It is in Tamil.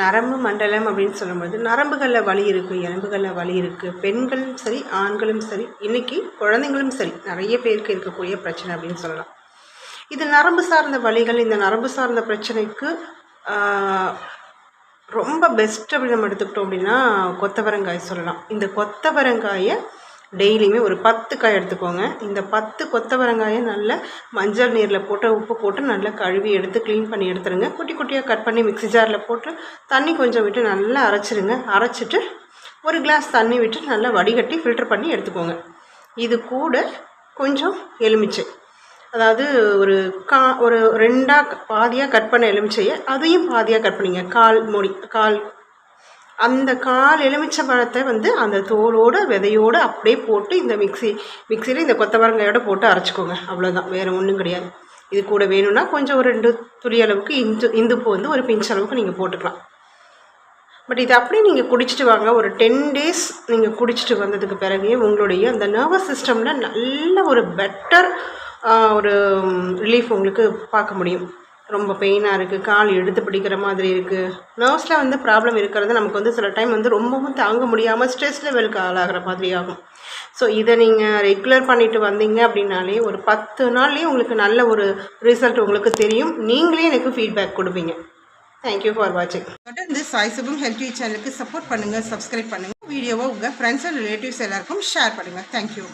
நரம்பு மண்டலம் அப்படின்னு சொல்லும்போது நரம்புகளில் வலி இருக்குது எலும்புகளில் வலி இருக்குது பெண்களும் சரி ஆண்களும் சரி இன்றைக்கி குழந்தைங்களும் சரி நிறைய பேருக்கு இருக்கக்கூடிய பிரச்சனை அப்படின்னு சொல்லலாம். இது நரம்பு சார்ந்த வலிகள் இந்த நரம்பு சார்ந்த பிரச்சனைக்கு ரொம்ப பெஸ்ட் அப்படி நம்ம எடுத்துக்கிட்டோம் அப்படின்னா கொத்தவரங்காய் சொல்லலாம். இந்த கொத்தவரங்காயை டெய்லியுமே ஒரு பத்து காய் எடுத்துக்கோங்க. இந்த பத்து கொத்தவரங்காயை நல்லா மஞ்சள் நீரில் போட்டு உப்பு போட்டு நல்லா கழுவி எடுத்து க்ளீன் பண்ணி எடுத்துருங்க. குட்டி குட்டியாக கட் பண்ணி மிக்ஸி ஜாரில் போட்டு தண்ணி கொஞ்சம் விட்டு நல்லா அரைச்சிருங்க. அரைச்சிட்டு ஒரு கிளாஸ் தண்ணி விட்டு நல்லா வடிகட்டி ஃபில்டர் பண்ணி எடுத்துக்கோங்க. இது கூட கொஞ்சம் எலுமிச்சை. அதாவது ஒரு கா ஒரு ரெண்டாக பாதியாக கட் பண்ண எலுமிச்சையை அதையும் பாதியாக கட் பண்ணிங்க. கால் மூடி கால் அந்த கால் எலுமிச்சை பழத்தை வந்து அந்த தோலோடு விதையோடு அப்படியே போட்டு இந்த மிக்ஸி மிக்சியில் இந்த கொத்தவரங்காயோட போட்டு அரைச்சிக்கோங்க. அவ்வளோதான் வேறு ஒன்றும் கிடையாது. இது கூட வேணும்னா கொஞ்சம் ஒரு ரெண்டு துளி அளவுக்கு இந்து இந்துப்பு வந்து ஒரு பிஞ்ச் அளவுக்கு நீங்கள் போட்டுக்கலாம். பட் இது அப்படியே நீங்கள் குடிச்சிட்டு வாங்க. ஒரு டென் டேஸ் நீங்கள் குடிச்சிட்டு வந்ததுக்கு பிறகு உங்களுடைய அந்த நர்வஸ் சிஸ்டமில் நல்ல ஒரு பெட்டர் ஒரு ரிலீஃப் உங்களுக்கு பார்க்க முடியும். ரொம்ப பெயினாக இருக்குது கால் எடுத்து பிடிக்கிற மாதிரி இருக்குது நர்வ்ஸில் வந்து ப்ராப்ளம் இருக்கிறது நமக்கு வந்து சில டைம் வந்து ரொம்பவும் தாங்க முடியாமல் ஸ்ட்ரெஸ் லெவலுக்கு ஆளாகிற மாதிரி ஆகும். ஸோ இதை நீங்கள் ரெகுலர் பண்ணிட்டு வந்தீங்க அப்படின்னாலே ஒரு பத்து நாள்லேயே உங்களுக்கு நல்ல ஒரு ரிசல்ட் உங்களுக்கு தெரியும். நீங்களே எனக்கு ஃபீட்பேக் கொடுப்பீங்க. தேங்க்யூ ஃபார் வாட்சிங் தொடர்ந்து சாய்சுபம் ஹெல்த் சேனலுக்கு சப்போர்ட் பண்ணுங்கள் சப்ஸ்கிரைப் பண்ணுங்கள் வீடியோவை உங்கள் ஃப்ரெண்ட்ஸ் அண்ட் ரிலேட்டிவ்ஸ் எல்லாருக்கும் ஷேர் பண்ணுங்கள் தேங்க்யூ